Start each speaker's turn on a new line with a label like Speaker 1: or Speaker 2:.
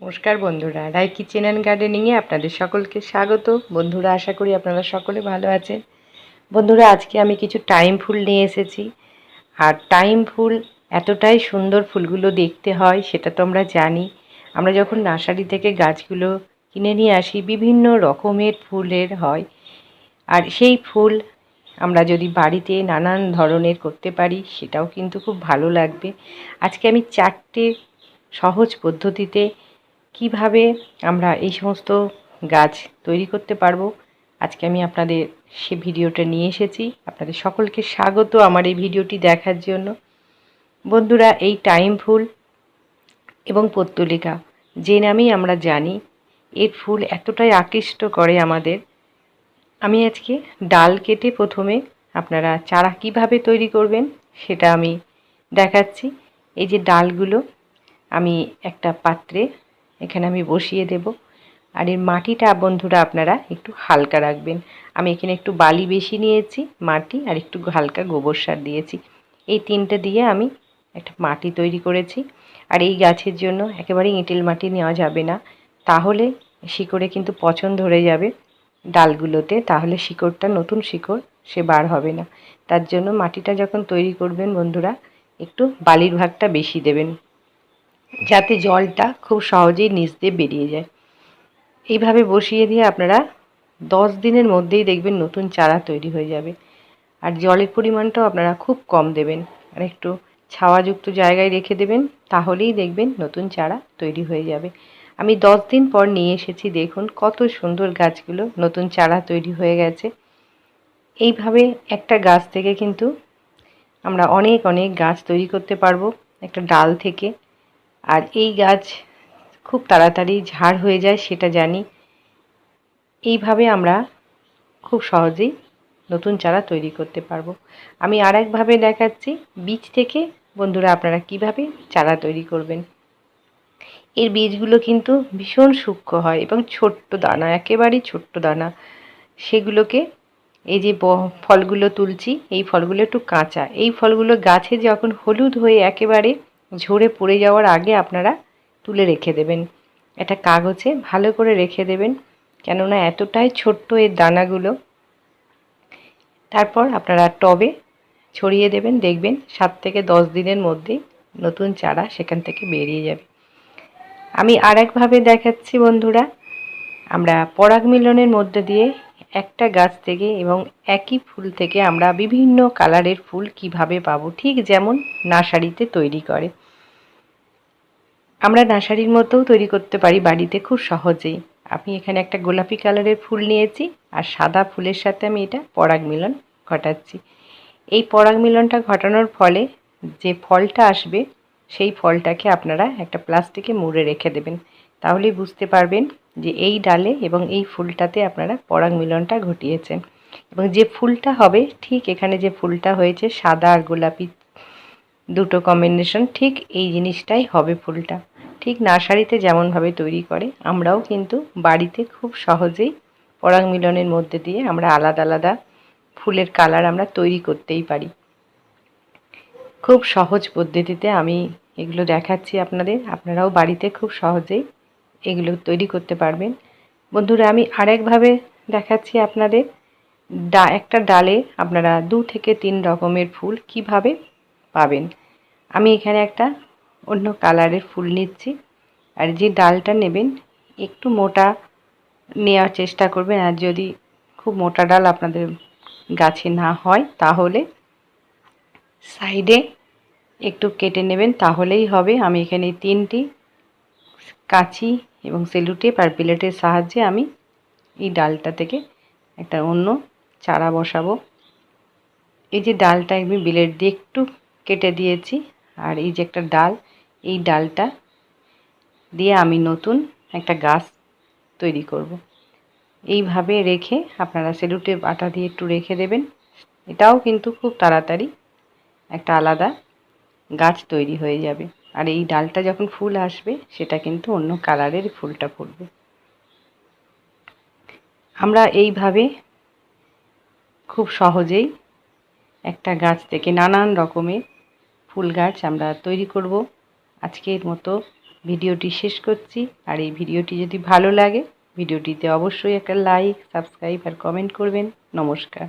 Speaker 1: নমস্কার বন্ধুরা রায় kitchen and গার্ডেনিংয়ে আপনাদের সকলকে স্বাগত। বন্ধুরা, আশা করি আপনারা সকলে ভালো আছেন। বন্ধুরা, আজকে আমি কিছু টাইম ফুল নিয়ে এসেছি। আর টাইম ফুল এতটাই সুন্দর ফুলগুলো দেখতে হয়, সেটা তো আমরা জানি। আমরা যখন নার্সারি থেকে গাছগুলো কিনে নিয়ে আসি, বিভিন্ন রকমের ফুলের হয়। আর সেই ফুল আমরা যদি বাড়িতে নানান ধরনের করতে পারি, সেটাও কিন্তু খুব ভালো লাগবে। আজকে আমি চারটে সহজ পদ্ধতিতে কীভাবে আমরা এই সমস্ত গাছ তৈরি করতে পারব, আজকে আমি আপনাদের সে ভিডিওটা নিয়ে এসেছি। আপনাদের সকলকে স্বাগত আমার এই ভিডিওটি দেখার জন্য। বন্ধুরা, এই টাইম ফুল এবং পত্তলিকা, যে নামেই আমরা জানি, এর ফুল এতটাই আকৃষ্ট করে আমাদের। আমি আজকে ডাল কেটে প্রথমে আপনারা চারা কীভাবে তৈরি করবেন সেটা আমি দেখাচ্ছি। এই যে ডালগুলো, আমি একটা পাত্রে এখানে আমি বসিয়ে দেব। আর এর মাটিটা বন্ধুরা আপনারা একটু হালকা রাখবেন। আমি এখানে একটু বালি বেশি নিয়েছি মাটি আর একটু হালকা গোবর সার দিয়েছি। এই তিনটে দিয়ে আমি একটা মাটি তৈরি করেছি। আর এই গাছের জন্য একেবারেই এঁটেল মাটি নেওয়া যাবে না। তাহলে শিকড়ে কিন্তু পচন ধরে যাবে ডালগুলোতে, তাহলে শিকড়টা নতুন শিকড়, সে বার হবে না। তার জন্য মাটিটা যখন তৈরি করবেন বন্ধুরা, একটু বালির ভাগটা বেশি দেবেন। যাতে জলটা খুব সহজেই নিচ দিয়ে বেরিয়ে যায়। এইভাবে বসিয়ে দিয়ে আপনারা দশ দিনের মধ্যেই দেখবেন নতুন চারা তৈরি হয়ে যাবে। আর জলের পরিমাণটাও আপনারা খুব কম দেবেন। আর একটু ছাওয়াযুক্ত জায়গায় রেখে দেবেন, তাহলেই দেখবেন নতুন চারা তৈরি হয়ে যাবে। আমি দশ দিন পর নিয়ে এসেছি, দেখুন কত সুন্দর গাছগুলো নতুন চারা তৈরি হয়ে গেছে। এইভাবে একটা গাছ থেকে কিন্তু আমরা অনেক অনেক গাছ তৈরি করতে পারব। একটা ডাল থেকে আর এই গাছ খুব তাড়াতাড়ি ঝাড় হয়ে যায়, সেটা জানি। এইভাবে আমরা খুব সহজেই নতুন চারা তৈরি করতে পারব। আমি আর একভাবে দেখাচ্ছি, বীজ থেকে বন্ধুরা আপনারা কীভাবে চারা তৈরি করবেন। এর বীজগুলো কিন্তু ভীষণ সূক্ষ্ম হয় এবং ছোট্ট দানা, একেবারেই ছোট্ট দানা। সেগুলোকে এই যে ফলগুলো তুলছি, এই ফলগুলো একটু কাঁচা। এই ফলগুলো গাছে যখন হলুদ হয়ে একেবারে ঝরে পড়ে যাওয়ার আগে আপনারা তুলে রেখে দেবেন। একটা কাগজে ভালো করে রেখে দেবেন, কেননা এতটাই ছোট্ট এর দানাগুলো। তারপর আপনারা টবে ছড়িয়ে দেবেন, দেখবেন সাত থেকে দশ দিনের মধ্যেই নতুন চারা সেখান থেকে বেরিয়ে যাবে। আমি আর একভাবে দেখাচ্ছি বন্ধুরা, আমরা পরাগ মিলনের মধ্যে দিয়ে একটা গাছ থেকে এবং একই ফুল থেকে আমরা বিভিন্ন কালারের ফুল কীভাবে পাবো, ঠিক যেমন নার্সারিতে তৈরি করে। আমরা নার্সারির মতোও তৈরি করতে পারি বাড়িতে খুব সহজেই। আমি এখানে একটা গোলাপি কালারের ফুল নিয়েছি আর সাদা ফুলের সাথে আমি এটা পরাগ মিলন ঘটাচ্ছি। এই পরাগ মিলনটা ঘটানোর ফলে যে ফলটা আসবে, সেই ফলটাকে আপনারা একটা প্লাস্টিকে মুড়ে রেখে দেবেন। তাহলেই বুঝতে পারবেন যে এই ডালে এবং এই ফুলটাতে আপনারা পরাগ মিলনটা ঘটিয়েছেন। এবং যে ফুলটা হবে, ঠিক এখানে যে ফুলটা হয়েছে, সাদা আর গোলাপি দুটো কম্বিনেশন ঠিক এই জিনিসটাই হবে ফুলটা। ঠিক নার্সারিতে যেমনভাবে তৈরি করে, আমরাও কিন্তু বাড়িতে খুব সহজেই পরাগ মিলনের মধ্যে দিয়ে আমরা আলাদা আলাদা ফুলের কালার আমরা তৈরি করতেই পারি। খুব সহজ পদ্ধতিতে আমি এগুলো দেখাচ্ছি আপনাদের। আপনারাও বাড়িতে খুব সহজেই এগুলো তৈরি করতে পারবেন। বন্ধুরা, আমি আরেকভাবে দেখাচ্ছি আপনাদের। ডা, একটা ডালে আপনারা দু থেকে তিন রকমের ফুল কীভাবে পাবেন। আমি এখানে একটা অন্য কালারের ফুল নিচ্ছি। আর যে ডালটা নেবেন, একটু মোটা নেওয়ার চেষ্টা করবেন। আর যদি খুব মোটা ডাল আপনাদের গাছে না হয়, তাহলে সাইডে একটু কেটে নেবেন, তাহলেই হবে। আমি এখানে তিনটি কাঁচি এবং সেলুটেপ আর প্লেটের সাহায্যে আমি এই ডালটা থেকে একটা অন্য চারা বসাবো। এই যে ডালটা আমি বিলেট দিয়ে একটু কেটে দিয়েছি আর এই যে একটা ডাল, এই ডালটা দিয়ে আমি নতুন একটা গাছ তৈরি করব। এইভাবে রেখে আপনারা সেলুটেপ আটা দিয়ে একটু রেখে দেবেন। এটাও কিন্তু খুব তাড়াতাড়ি একটা আলাদা গাছ তৈরি হয়ে যাবে। আর এই ডালটা যখন ফুল আসবে, সেটা কিন্তু অন্য কালারের ফুলটা ফুটবে আমরা এইভাবে খুব সহজেই একটা গাছ থেকে নানান রকমের ফুল গাছ আমরা তৈরি করব। আজকের মতো ভিডিওটি শেষ করছি। আর এই ভিডিওটি যদি ভালো লাগে, ভিডিওটিতে অবশ্যই একটা লাইক, সাবস্ক্রাইব আর কমেন্ট করবেন। নমস্কার।